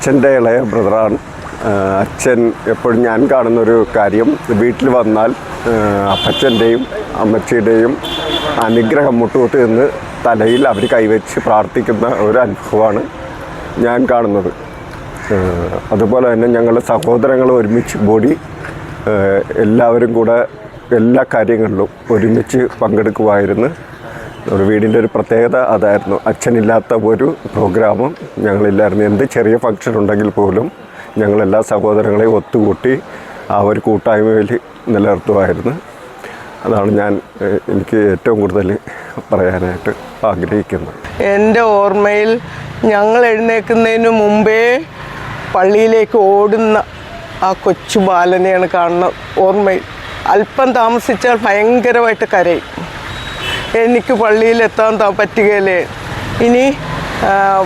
അച്ഛന്റെ ഇളയ ബ്രദറാണ് അച്ഛൻ എപ്പോഴും ഞാൻ കാണുന്നൊരു കാര്യം വീട്ടിൽ വന്നാൽ അപ്പച്ചന്റെയും അമ്മച്ചിയുടെയും അനുഗ്രഹം മുട്ടുകൂത്ത് നിന്ന് തലയിൽ അവർ കൈവച്ച് പ്രാർത്ഥിക്കുന്ന ഒരു അനുഭവമാണ് ഞാൻ കാണുന്നത്. അതുപോലെ തന്നെ ഞങ്ങൾ സഹോദരങ്ങൾ ഒരുമിച്ച് കൂടി എല്ലാവരും കൂടെ എല്ലാ കാര്യങ്ങളിലും ഒരുമിച്ച് പങ്കെടുക്കുമായിരുന്നു ഒരു വീടിന്റെ ഒരു പ്രത്യേകത അതായിരുന്നു. അച്ഛനില്ലാത്ത ഒരു പ്രോഗ്രാമും ഞങ്ങളില്ലായിരുന്നു. എന്ത് ചെറിയ ഫംഗ്ഷൻ ഉണ്ടെങ്കിൽ പോലും ഞങ്ങളെല്ലാ സഹോദരങ്ങളെയും ഒത്തുകൂട്ടി ആ ഒരു കൂട്ടായ്മയിൽ നിലനിർത്തുമായിരുന്നു. അതാണ് ഞാൻ എനിക്ക് ഏറ്റവും കൂടുതൽ പറയാനായിട്ട് ആഗ്രഹിക്കുന്നത്. എന്റെ ഓർമ്മയിൽ ഞങ്ങൾ എഴുന്നേൽക്കുന്നതിന് മുമ്പേ പള്ളിയിലേക്ക് ഓടുന്ന ആ കൊച്ചു ബാലനെയാണ് കാണുന്നത് ഓർമ്മയിൽ. അല്പം താമസിച്ചാൽ ഭയങ്കരമായിട്ട് കരയും. എനിക്ക് പള്ളിയിലെത്താൻ താ പറ്റുകയില്ലേ? ഇനി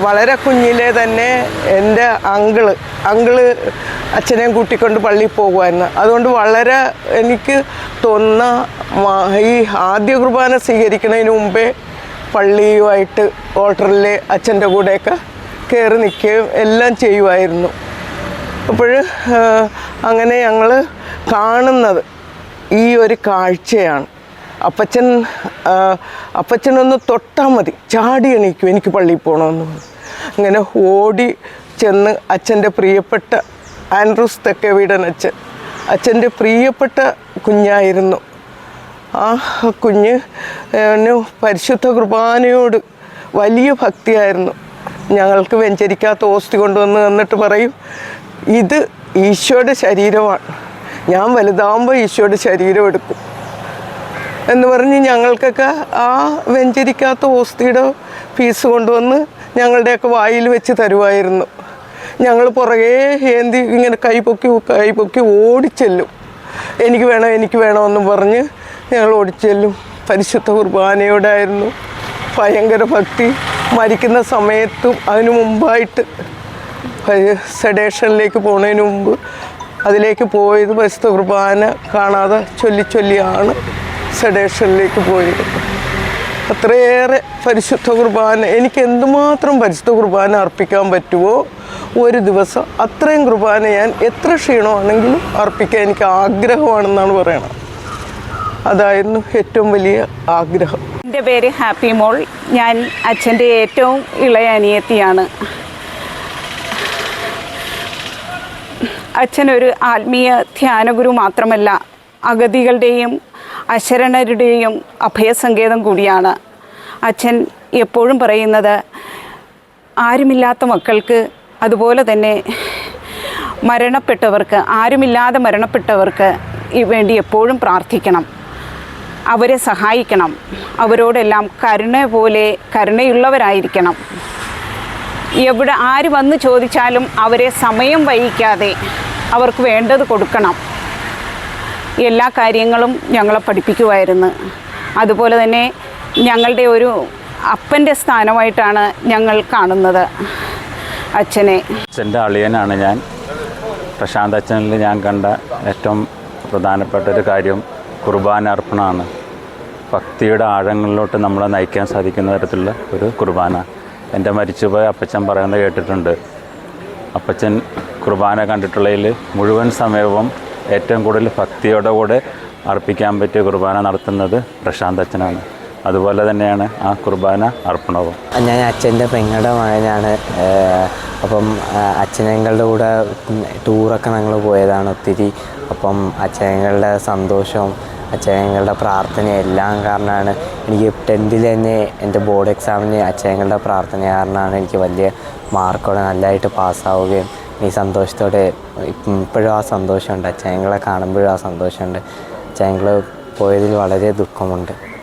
വളരെ കുഞ്ഞിലെ തന്നെ എന്റെ അങ്കിൾ അങ്കിൾ അച്ഛനെയും കൂട്ടിക്കൊണ്ട് പള്ളിയിൽ പോകുമായിരുന്നു അതുകൊണ്ട് വളരെ എനിക്ക് തോന്നുന്ന മ- ഈ ആദ്യ കുർബാന സ്വീകരിക്കുന്നതിന് മുമ്പേ പള്ളിയുമായിട്ട് ഓട്ടറിൽ അച്ഛന്റെ കൂടെയൊക്കെ കയറി നിൽക്കുകയും എല്ലാം ചെയ്യുമായിരുന്നു. അപ്പോൾ അങ്ങനെ ഞങ്ങൾ കാണുന്നത് ഈ ഒരു കാഴ്ചയാണ്. അപ്പച്ചൻ അപ്പച്ചനൊന്ന് തൊട്ടാൽ മതി. ചാടി എണീക്കും എനിക്ക് പള്ളിയിൽ പോകണമെന്ന് അങ്ങനെ ഓടി ചെന്ന് അച്ഛന്റെ പ്രിയപ്പെട്ട ആൻഡ്രൂസ് തെക്കേ വീടൻ അച്ഛൻ അച്ഛന്റെ പ്രിയപ്പെട്ട കുഞ്ഞായിരുന്നു. ആ കുഞ്ഞ് പരിശുദ്ധ കുർബാനയോട് വലിയ ഭക്തിയായിരുന്നു. ഞങ്ങൾക്ക് വെഞ്ചരിക്കാത്ത ഓസ്തി കൊണ്ടുവന്ന് എന്നിട്ട് പറയും ഇത് ഈശോയുടെ ശരീരമാണ്. ഞാൻ വലുതാകുമ്പോൾ ഈശോയുടെ ശരീരം എടുക്കും. എന്ന് പറഞ്ഞ് ഞങ്ങൾക്കൊക്കെ ആ വെഞ്ചരിക്കാത്ത ഓസ്തിയുടെ ഫീസ് കൊണ്ടുവന്ന് ഞങ്ങളുടെയൊക്കെ വായിൽ വെച്ച് തരുമായിരുന്നു. ഞങ്ങൾ പുറകെ ഏന്തി ഇങ്ങനെ കൈ പൊക്കി കൈ പൊക്കി ഓടിച്ചെല്ലും. എനിക്ക് വേണം എനിക്ക് വേണമെന്ന് പറഞ്ഞ് ഞങ്ങൾ ഓടിച്ചെല്ലും. പരിശുദ്ധ കുർബാനയോടായിരുന്നു ഭയങ്കര ഭക്തി. മരിക്കുന്ന സമയത്തും അതിനു മുമ്പായിട്ട് സെഡേഷനിലേക്ക് പോണതിന് മുമ്പ് അതിലേക്ക് പോയത് പരിശുദ്ധ കുർബാന കാണാതെ ചൊല്ലി ചൊല്ലിയാണ്. സെഡേഷനിലേക്ക് പോയി. അത്രയേറെ പരിശുദ്ധ കുർബാന എനിക്ക് എന്തുമാത്രം പരിശുദ്ധ കുർബാന അർപ്പിക്കാൻ പറ്റുമോ ഒരു ദിവസം അത്രയും കുർബാന ഞാൻ എത്ര ക്ഷീണമാണെങ്കിലും അർപ്പിക്കാൻ എനിക്ക് ആഗ്രഹമാണെന്നാണ് പറയണത്. അതായിരുന്നു ഏറ്റവും വലിയ ആഗ്രഹം. എന്റെ പേര് ഹാപ്പി മോൾ. ഞാൻ അച്ഛന്റെ ഏറ്റവും ഇളയ അനിയത്തിയാണ്. അച്ഛനൊരു ആത്മീയ ധ്യാനഗുരു മാത്രമല്ല അഗതികളുടെയും അശരണരുടെയും അഭയസങ്കേതം കൂടിയാണ്. അച്ഛൻ എപ്പോഴും പറയുന്നത് ആരുമില്ലാത്ത മക്കൾക്ക് അതുപോലെ തന്നെ മരണപ്പെട്ടവർക്ക് ആരുമില്ലാതെ മരണപ്പെട്ടവർക്ക് വേണ്ടി എപ്പോഴും പ്രാർത്ഥിക്കണം. അവരെ സഹായിക്കണം. അവരോടെല്ലാം കരുണ പോലെ കരുണയുള്ളവരായിരിക്കണം. എവിടെ ആര് വന്ന് ചോദിച്ചാലും അവരെ സമയം വൈകിക്കാതെ അവർക്ക് വേണ്ടത് കൊടുക്കണം. എല്ലാ കാര്യങ്ങളും ഞങ്ങളെ പഠിപ്പിക്കുമായിരുന്നു അതുപോലെ തന്നെ ഞങ്ങളുടെ ഒരു അപ്പന്റെ സ്ഥാനമായിട്ടാണ് ഞങ്ങൾ കാണുന്നത്. അച്ഛനെ. അച്ഛന്റെ അളിയനാണ് ഞാൻ. പ്രശാന്ത് അച്ഛനിൽ ഞാൻ കണ്ട ഏറ്റവും പ്രധാനപ്പെട്ട ഒരു കാര്യം കുർബാന അർപ്പണമാണ്. ഭക്തിയുടെ ആഴങ്ങളിലോട്ട് നമ്മളെ നയിക്കാൻ സാധിക്കുന്ന തരത്തിലുള്ള ഒരു കുർബാന. എന്റെ മരിച്ചുപോയ അപ്പച്ചൻ പറയുന്നത് കേട്ടിട്ടുണ്ട്. അപ്പച്ചൻ കുർബാന കണ്ടിട്ടുള്ളതിൽ മുഴുവൻ സമയവും ഏറ്റവും കൂടുതൽ ഭക്തിയോടെ കൂടെ അർപ്പിക്കാൻ പറ്റിയ കുർബാന നടത്തുന്നത് പ്രശാന്ത് അച്ഛനാണ്. അതുപോലെ തന്നെയാണ് ആ കുർബാന അർപ്പണവും. ഞാൻ അച്ഛന്റെ പെങ്ങളുടെ മകനാണ്. അപ്പം അച്ഛനങ്ങളുടെ കൂടെ ടൂറൊക്കെ ഞങ്ങൾ പോയതാണ് ഒത്തിരി. അപ്പം അച്ഛനങ്ങളുടെ സന്തോഷവും അച്ഛനങ്ങളുടെ പ്രാർത്ഥന എല്ലാം കാരണമാണ് എനിക്ക് ടെൻത്തിൽ തന്നെ എന്റെ ബോർഡ് എക്സാമിന് അച്ഛനങ്ങളുടെ പ്രാർത്ഥന കാരണമാണ് എനിക്ക് വലിയ മാർക്കോടെ നല്ലതായിട്ട് പാസ്സാവുകയും ഈ സന്തോഷത്തോടെ ഇപ്പം ഇപ്പോഴും ആ സന്തോഷമുണ്ട്. അച്ഛനങ്ങളെ കാണുമ്പോഴും ആ സന്തോഷമുണ്ട്. അച്ഛനങ്ങൾ പോയതിൽ വളരെ ദുഃഖമുണ്ട്.